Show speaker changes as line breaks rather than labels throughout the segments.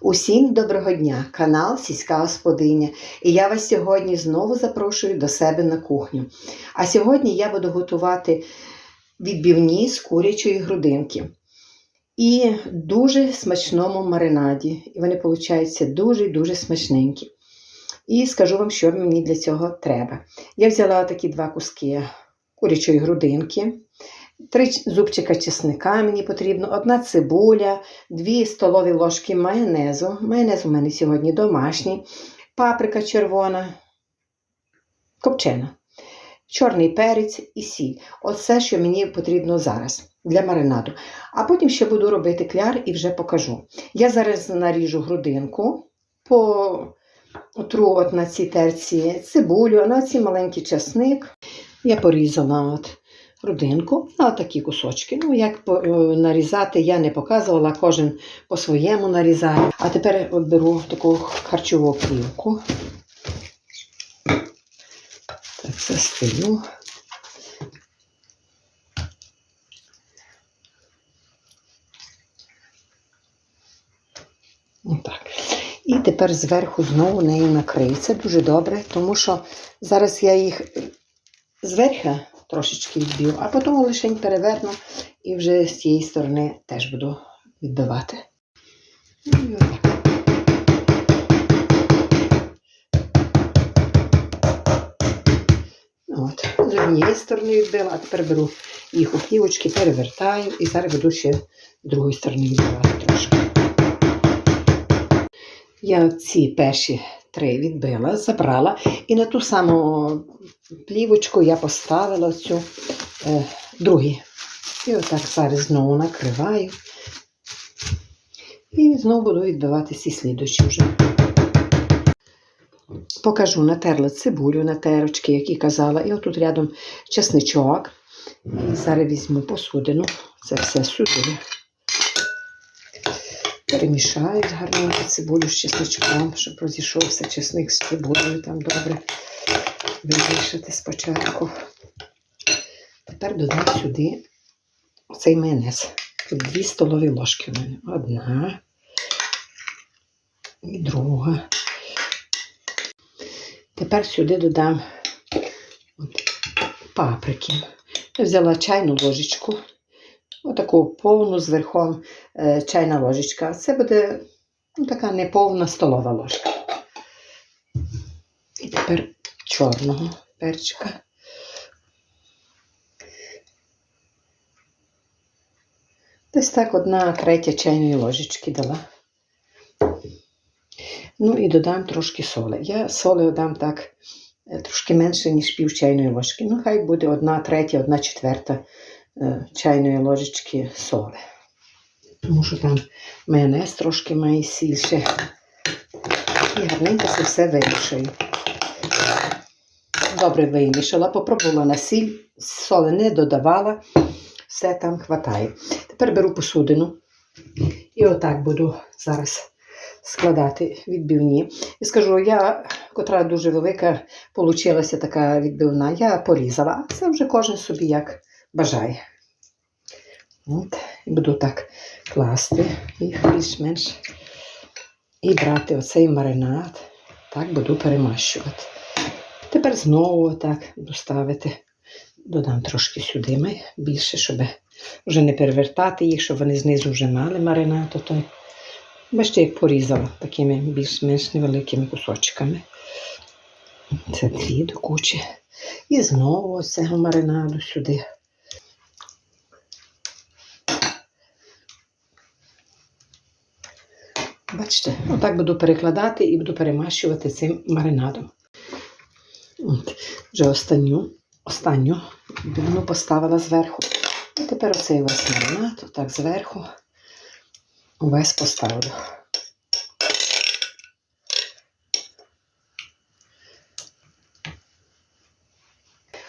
Усім доброго дня, канал Сільська Господиня. І я вас сьогодні знову запрошую до себе на кухню. А сьогодні я буду готувати відбівні з курячої грудинки. І дуже смачному маринаді. І вони получаються дуже дуже смачненькі. І скажу вам, що мені для цього треба. Я взяла такі два куски курячої грудинки. Три зубчика чесника мені потрібно, одна цибуля, дві столові ложки майонезу. Майонез у мене сьогодні домашній, паприка червона, копчена, чорний перець і сіль. Оце, що мені потрібно зараз для маринаду. А потім ще буду робити кляр і вже покажу. Я зараз наріжу грудинку, по от на цій терці цибулю, на цій маленький часник. Я порізала от родинку на такі кусочки. Ну, як е, нарізати, я не показувала, кожен по-своєму нарізає. А тепер беру таку харчову плівку. Так, стилю. Отак. І тепер зверху знову нею накрию. Це дуже добре, тому що зараз я їх зверху трошечки відб'ю, а потім лише переверну і вже з цієї сторони теж буду відбивати. От, з однієї сторони відбила, а тепер беру їх у плівочки, перевертаю і зараз буду ще з другої сторони відбивати трошки. Я ці перші три відбила, забрала і на ту саму плівочку я поставила цю е, другі. І отак зараз знову накриваю. І знову буду відбивати ці слідучі вже. Покажу, натерла цибулю на терочки, які казала. І отут рядом чесничок. І зараз візьму посудину. Це все сюди. Перемішаю гарненько цибулю з чесничком, щоб розійшовся чесник з цибулею там добре вимішати спочатку. Тепер додам сюди цей майонез. Тут дві столові ложки в мене. Одна і друга. Тепер сюди додам паприки. Я взяла чайну ложечку, отаку повну з е, чайна ложечка. Це буде ну, така неповна столова ложка. І тепер чорного перчика. Десь так одна третя чайної ложечки дала. Ну і додам трошки соли. Я соли дам так е, трошки менше, ніж пів чайної ложки. Ну, хай буде одна третя, одна четверта чайної ложечки соли. Тому що там майонез трошки має сільше. І гарненько це все вимішаю. Добре вимішала, попробувала на сіль, соли не додавала, все там хватає. Тепер беру посудину і отак буду зараз складати відбивні. І скажу, я, котра дуже велика, получилася така відбивна, я порізала, це вже кожен собі як бажає. От, і буду так класти їх більш-менш. І брати оцей маринад, так буду перемащувати. Тепер знову так буду ставити. Додам трошки сюди ми, більше, щоб вже не перевертати їх, щоб вони знизу вже мали маринад. Той. Бачите, як порізала такими більш-менш невеликими кусочками. Це дві до кучі. І знову цього маринаду сюди. Бачите, отак буду перекладати і буду перемащувати цим маринадом. От, вже останню, останню білину поставила зверху. І тепер оцей весь маринад, отак зверху, увесь поставлю.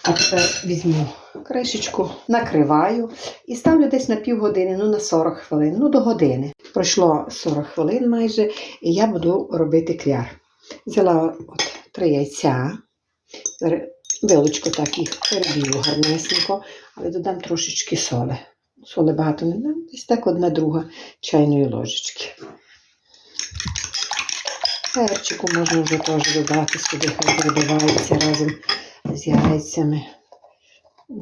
А тепер візьму кришечку, накриваю і ставлю десь на півгодини, ну на 40 хвилин, ну до години. Пройшло 40 хвилин майже, і я буду робити кляр. Взяла от три яйця, вилочку так їх переб'ю гарнесенько, але додам трошечки соли. Соли багато не дам, десь так одна друга чайної ложечки. Перчику можна вже теж додати сюди, хай перебивається разом з яйцями.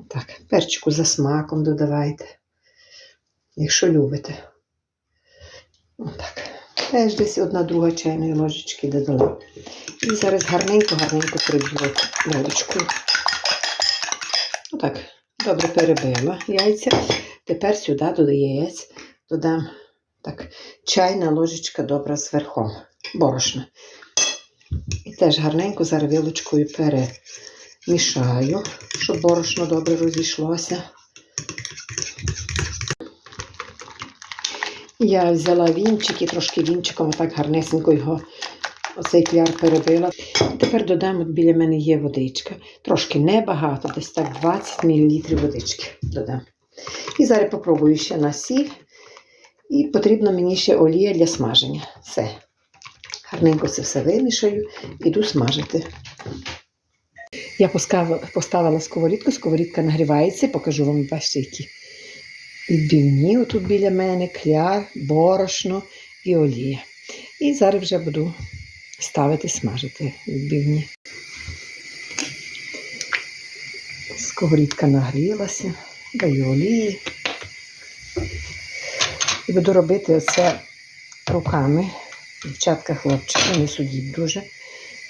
Так, перчику за смаком додавайте, якщо любите. Отак. Теж десь одна друга чайної ложечки додала. І зараз гарненько-гарненько приб'ю ложечкою. Отак, добре перебила яйця. Тепер сюди до яєць додам так, чайна ложечка добра з верхом, борошна. І теж гарненько зараз вилочкою перемішаю, щоб борошно добре розійшлося. Я взяла вінчик і трошки вінчиком отак гарнесенько його оцей кляр перебила. І тепер додам, от біля мене є водичка. Трошки небагато, десь так 20 мл водички додам. І зараз попробую ще на сіль. І потрібно мені ще олія для смаження. Все. Гарненько це все вимішаю, іду смажити. Я поставила, сковорідку, сковорідка нагрівається, покажу вам бачите, які відбивні отут біля мене, кляр, борошно і олія. І зараз вже буду ставити смажити відбивні. Сковорідка нагрілася, даю олії. І буду робити це руками. Дівчатка, хлопчики, не судіть дуже,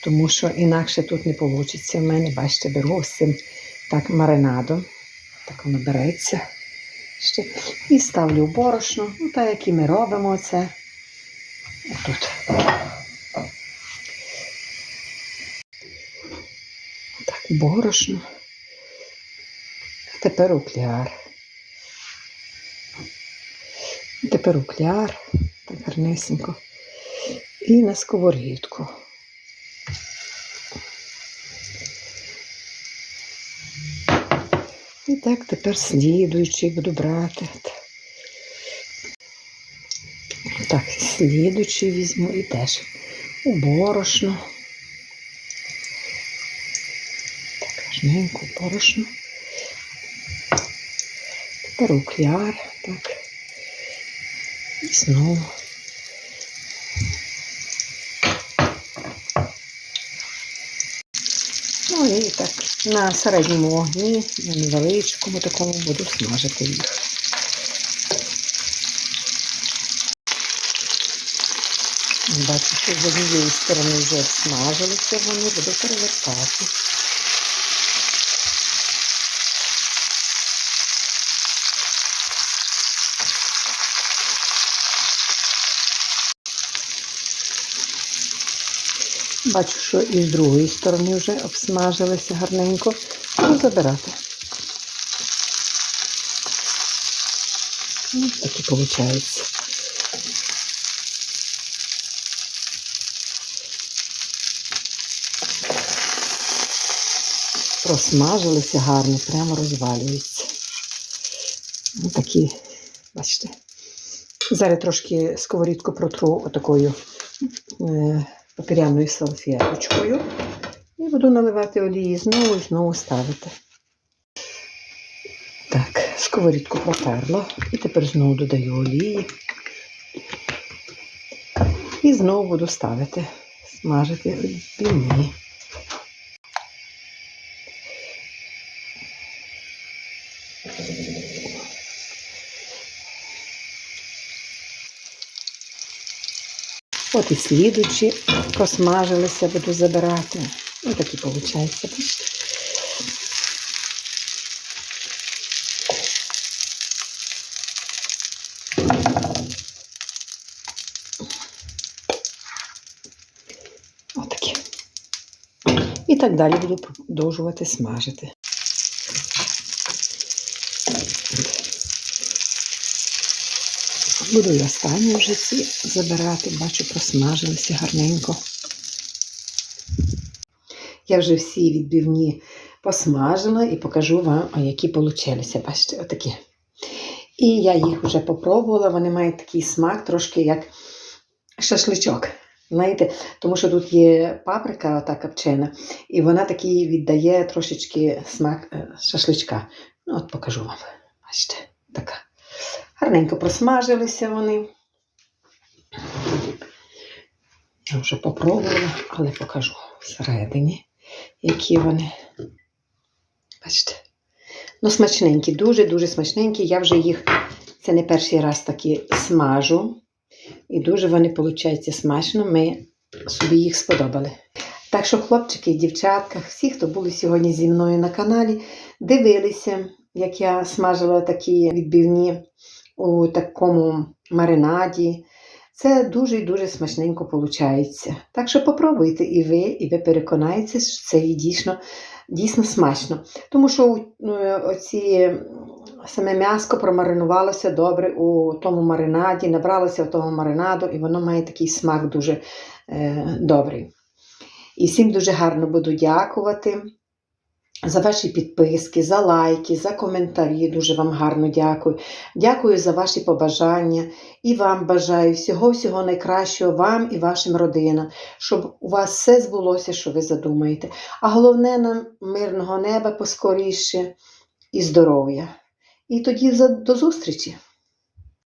тому що інакше тут не вийде. В мене, бачите, беру з цим так маринадом. Так воно береться. Ще. І ставлю в борошно, ну так як і ми робимо це. Тут. Так, борошно. А тепер укляр. Тепер укляр, так гарнесенько. І на сковорідку. Так тепер слідуючий буду брати. Так, слідуючий візьму і теж у борошно. Так, гарненько у борошно. Тепер укляр, так. І знову. Ну і так на середньому вогні, на невеличкому такому буду смажити їх. Бачу, що з однієї сторони вже смажилися вони, буду перевертати. Бачу, що і з другої сторони вже обсмажилися гарненько. Буду забирати. Ось так і виходить. Просмажилися гарно, прямо розвалюються. Ось такі, бачите. Зараз трошки сковорідку протру отакою. Папіряною салфеточкою. І буду наливати олії знову і знову ставити. Так, сковорідку протерла. І тепер знову додаю олії. І знову буду ставити, смажити відбивні. От і слідучі просмажилися, буду забирати. Ось такі виходить, бачите? Отакі. І так далі буду продовжувати смажити. Буду і останні вже ці забирати, бачу, просмажилися гарненько. Я вже всі відбивні посмажила і покажу вам, які получилися. Бачите, отакі. І я їх вже попробувала, вони мають такий смак, трошки як шашличок. Знаєте, тому що тут є паприка, ота копчена, і вона такий віддає трошечки смак е, шашличка. Ну, от покажу вам. Бачите, така. Гарненько просмажилися вони. Я вже попробувала, але покажу всередині, які вони. Бачите. Ну, смачненькі, дуже-дуже смачненькі. Я вже їх це не перший раз такі смажу. І дуже вони, виходить, смачно. Ми собі їх сподобали. Так що, хлопчики і дівчатка, всі, хто були сьогодні зі мною на каналі, дивилися, як я смажила такі відбивні у такому маринаді. Це дуже і дуже смачненько виходить. Так що попробуйте і ви, і ви переконаєтеся, що це дійсно, дійсно смачно. Тому що е, оці саме м'яско промаринувалося добре у тому маринаді, набралося в того маринаду, і воно має такий смак дуже е, добрий. І всім дуже гарно буду дякувати за ваші підписки, за лайки, за коментарі. Дуже вам гарно дякую. Дякую за ваші побажання. І вам бажаю всього-всього найкращого вам і вашим родинам, щоб у вас все збулося, що ви задумаєте. А головне нам мирного неба поскоріше і здоров'я. І тоді до зустрічі!